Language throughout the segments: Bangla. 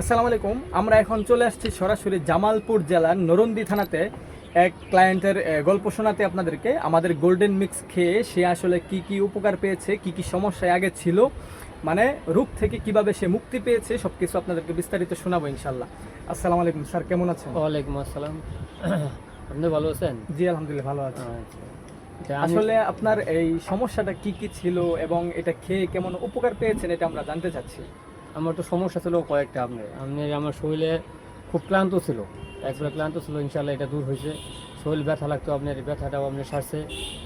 আসসালামু আলাইকুম। আমরা এখন চলে আসছি সরাসরি জামালপুর জেলার নরন্দি থানাতে। এক ক্লায়েন্টের গল্প শোনাতে আপনাদেরকে। আমাদের গোল্ডেন মিক্স খেয়ে সে আসলে কি কি উপকার পেয়েছে কি কি সমস্যায় আগে ছিল মানে রোগ থেকে কীভাবে সে মুক্তি পেয়েছে সব কিছু আপনাদেরকে বিস্তারিত শোনাবো ইনশাল্লাহ আসসালামু আলাইকুম স্যার কেমন আছেন? ওয়ালাইকুম আসসালাম। আপনি ভালো আছেন? জি আলহামদুলিল্লাহ ভালো আছি। আচ্ছা। আসলে আপনার এই সমস্যাটা কি কি ছিল এবং এটা খেয়ে কেমন উপকার পেয়েছেন এটা আমরা জানতে চাচ্ছি। আমার তো সমস্যা ছিল কয়েকটা আপনার আপনি আমার শরীরে খুব ক্লান্ত ছিল। একবার ক্লান্ত ছিল ইনশাল্লাহ এটা দূর হয়েছে। শরীর ব্যথা লাগতো আপনার ব্যথাটাও আপনার সারছে।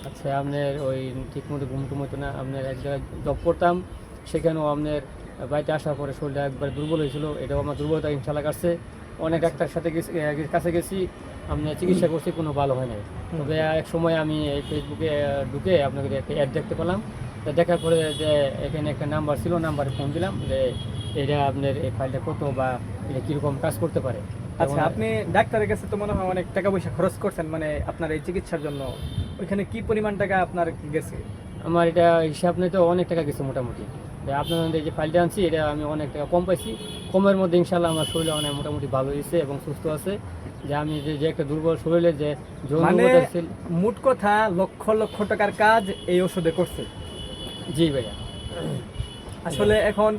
আচ্ছা আপনার ওই ঠিক মতো ঘুম টুম হতো না আপনার এক জায়গায় জব করতাম সেখানেও আপনার বাড়িতে আসার পরে শরীরটা একবার দুর্বল হয়েছিল। এটাও আমার দুর্বলতা ইনশাল্লাহ কাটছে। অনেক ডাক্তার সাথে কাছে গেছি আপনার চিকিৎসা করছি কোনো ভালো হয় নাই। তবে এক সময় আমি এই ফেসবুকে ঢুকে আপনাকে একটা অ্যাড দেখতে পেলাম। দেখার পরে যে এখানে একটা নাম্বার ছিল নাম্বারে ফোন দিলাম যে এটা আপনার এই ফাইলটা কত বা এটা কীরকম কাজ করতে পারে? আচ্ছা আপনি ডাক্তারের কাছে তো মনে হয় অনেক টাকা পয়সা খরচ করছেন মানে আপনার এই চিকিৎসার জন্য। ওইখানে কি পরিমাণ টাকা আপনার গেছে? আমার এটা হিসাব নেই তো অনেক টাকা গেছে মোটামুটি। এই যে ফাইলটা আনছি এটা আমি অনেক টাকা কম পাইছি। কমের মধ্যে ইনশাল্লাহ আমার শরীরে অনেক মোটামুটি ভালো হয়েছে এবং সুস্থ আছে। যে আমি যে যে একটা দুর্বল শরীরে যে মানে মোট কথা লক্ষ লক্ষ টাকার কাজ এই ওষুধে করছে। জি ভাইয়া। আসলে এখন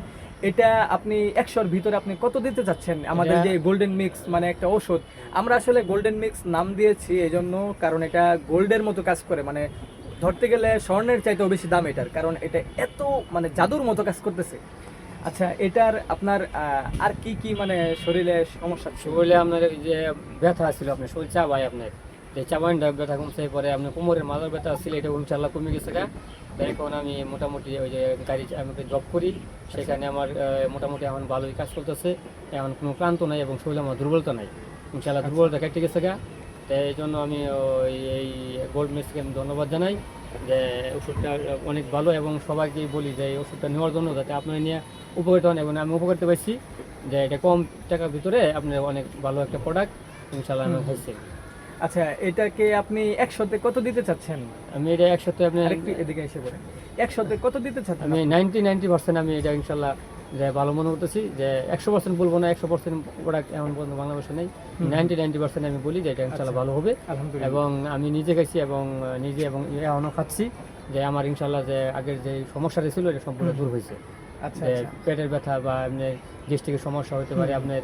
এটা আপনি একশোর ভিতরে আপনি কত দিতে চাচ্ছেন আমাদের যে গোল্ডেন মিক্স মানে একটা ওষুধ আমরা আসলে গোল্ডেন মিক্স নাম দিয়েছি এই জন্য কারণ এটা গোল্ডের মতো কাজ করে। মানে ধরতে গেলে স্বর্ণের চাইতেও বেশি দাম এটার কারণ এটা এত মানে জাদুর মতো কাজ করতেছে। আচ্ছা এটার আপনার আহ, আর কি কি মানে শরীরে সমস্যা শরীরে আপনার যে ব্যথা ছিল আপনার শরীর চাবাই আপনার। যে চাবাইনটা ব্যথা কমছে পরে আপনার কোমরের মাথার ব্যথা ছিল এটা ইনশাল্লাহ কমে গেছে এখন আমি মোটামুটি ওই যে গাড়ি চা- আমি জব করি সেখানে আমার মোটামুটি এখন ভালোই কাজ করতেছে এখন কোনো ক্লান্ত নাই এবং শরীরে আমার দুর্বলতা নাই। ইনশাল্লাহ দুর্বলতা কেটে গেছে গা। তো এই জন্য আমি ওই এই গোল্ড মেসকে আমি ধন্যবাদ জানাই যে ওষুধটা অনেক ভালো এবং সবাইকেই বলি যে এই ওষুধটা নেওয়ার জন্য যাতে আপনারা নিয়ে উপকৃত হন এবং আমি উপকৃত পাইছি যে এটা কম টাকার ভিতরে আপনার অনেক ভালো একটা প্রোডাক্ট ইনশাল্লাহ হয়েছে। আচ্ছা এটাকে আপনি একশোতে কত দিতে চাচ্ছেন? আমি এটা আপনার আরেকটু এদিকে এসে পড়ে একশোতে কত দিতে চাচ্ছেন আমি নাইনটি নাইনটি পার্সেন্ট আমি এটা ইনশাল্লাহ যে ভালো মনে করতেছি যে একশো পার্সেন্ট বলব না একশো পার্সেন্ট প্রোডাক্ট এমন পর্যন্ত বাংলাদেশে নেই। নাইনটি নাইনটি পার্সেন্ট আমি বলি যে এটা ইনশাল্লাহ ভালো হবে। এবং আমি নিজে খাইছি এবং নিজে এবং এখনও খাচ্ছি যে আমার ইনশাল্লাহ যে আগের যে সমস্যাটা ছিল এটা সম্পূর্ণ দূর হয়েছে। আচ্ছা আচ্ছা। পেটের ব্যথা বা আপনার গ্যাস্ট্রিকের সমস্যা হতে পারে আপনার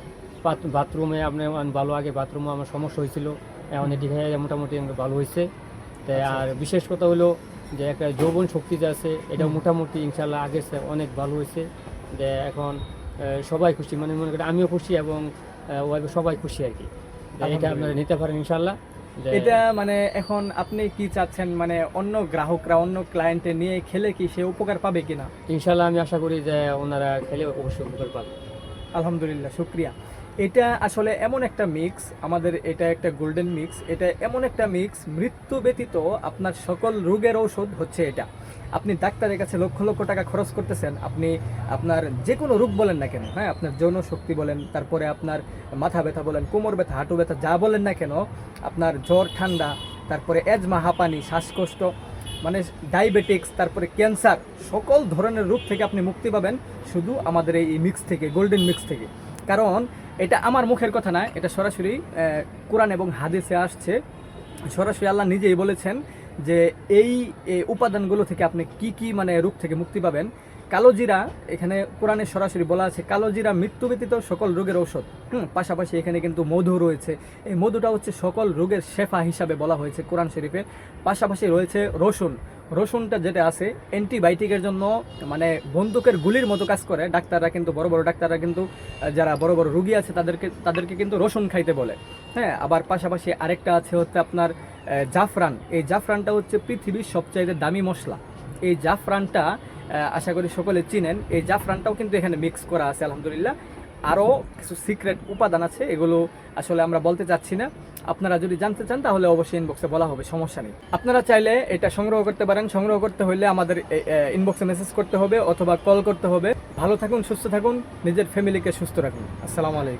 বাথরুমে আপনার ভালো আগে বাথরুমে আমার সমস্যা হয়েছিল। এখন এটি হয়ে মোটামুটি আমার ভালো হয়েছে। তো আচ্ছা, আর বিশেষ কথা হলো যে একটা যৌবন শক্তি যে আছে এটা মোটামুটি ইনশাল্লাহ আগের অনেক ভালো হয়েছে। যে এখন সবাই খুশি মানে মনে করি আমিও খুশি এবং সবাই খুশি আর কি। এটা আপনারা নিতে পারেন ইনশাল্লাহ এটা মানে এখন আপনি কি চাচ্ছেন মানে অন্য গ্রাহকরা অন্য ক্লায়েন্টে নিয়ে খেলে কি সে উপকার পাবে কিনা? ইনশাল্লাহ আমি আশা করি যে ওনারা খেলে অবশ্যই উপকার পাবে। আলহামদুলিল্লাহ শুক্রিয়া। এটা আসলে এমন একটা মিক্স আমাদের এটা একটা গোল্ডেন মিক্স এটা এমন একটা মিক্স মৃত্যু ব্যতীত আপনার সকল রোগের ঔষধ হচ্ছে এটা। আপনি ডাক্তারের কাছে লক্ষ লক্ষ টাকা খরচ করতেছেন, আপনি আপনার যে কোনো রোগ বলেন না কেন হ্যাঁ আপনার যৌন শক্তি বলেন, তারপরে আপনার মাথা ব্যথা বলেন, কোমর ব্যথা, হাঁটু ব্যথা, যা বলেন না কেন, আপনার জ্বর, ঠান্ডা, তারপরে এজমা হাঁপানি শ্বাসকষ্ট মানে ডায়াবেটিক্স তারপরে ক্যান্সার সকল ধরনের রোগ থেকে আপনি মুক্তি পাবেন, শুধু আমাদের এই মিক্স থেকে গোল্ডেন মিক্স থেকে। কারণ এটা আমার মুখের কথা না, এটা সরাসরি কোরআন এবং হাদিসে আসছে। সরাসরি আল্লাহ নিজেই বলেছেন যে এই উপাদানগুলো থেকে আপনি কি কি মানে রূপ থেকে মুক্তি পাবেন কালোজিরা, এখানে কোরআনে সরাসরি বলা আছে, কালোজিরা মৃত্যু ব্যতীত সকল রোগের ঔষধ। হুম, পাশাপাশি এখানে কিন্তু মধু রয়েছে। এই মধুটা হচ্ছে সকল রোগের শেফা হিসাবে বলা হয়েছে কোরআন শরীফে। পাশাপাশি রয়েছে রসুন। রসুনটা যেটা আছে, অ্যান্টিবায়োটিকের জন্য মানে বন্দুকের গুলির মতো কাজ করে। ডাক্তাররা কিন্তু, বড় বড় ডাক্তাররা কিন্তু যারা বড় বড় রুগী আছে, তাদেরকে তাদেরকে কিন্তু রসুন খাইতে বলে। হ্যাঁ আবার পাশাপাশি আরেকটা আছে হচ্ছে আপনার জাফরান। এই জাফরানটা হচ্ছে পৃথিবীর সবচাইতে দামি মশলা। এই জাফরানটা আশা করি সকলে চিনেন। এই জাফরানটাও কিন্তু এখানে মিক্স করা আছে, আলহামদুলিল্লাহ। আরও কিছু সিক্রেট উপাদান আছে, এগুলো আসলে আমরা বলতে চাচ্ছি না। আপনারা যদি জানতে চান, তাহলে অবশ্যই ইনবক্সে বলা হবে, সমস্যা নেই। আপনারা চাইলে এটা সংগ্রহ করতে পারেন। সংগ্রহ করতে হলে আমাদের ইনবক্সে মেসেজ করতে হবে অথবা কল করতে হবে। ভালো থাকুন, সুস্থ থাকুন, নিজের ফ্যামিলিকে সুস্থ রাখুন। আসসালামু আলাইকুম।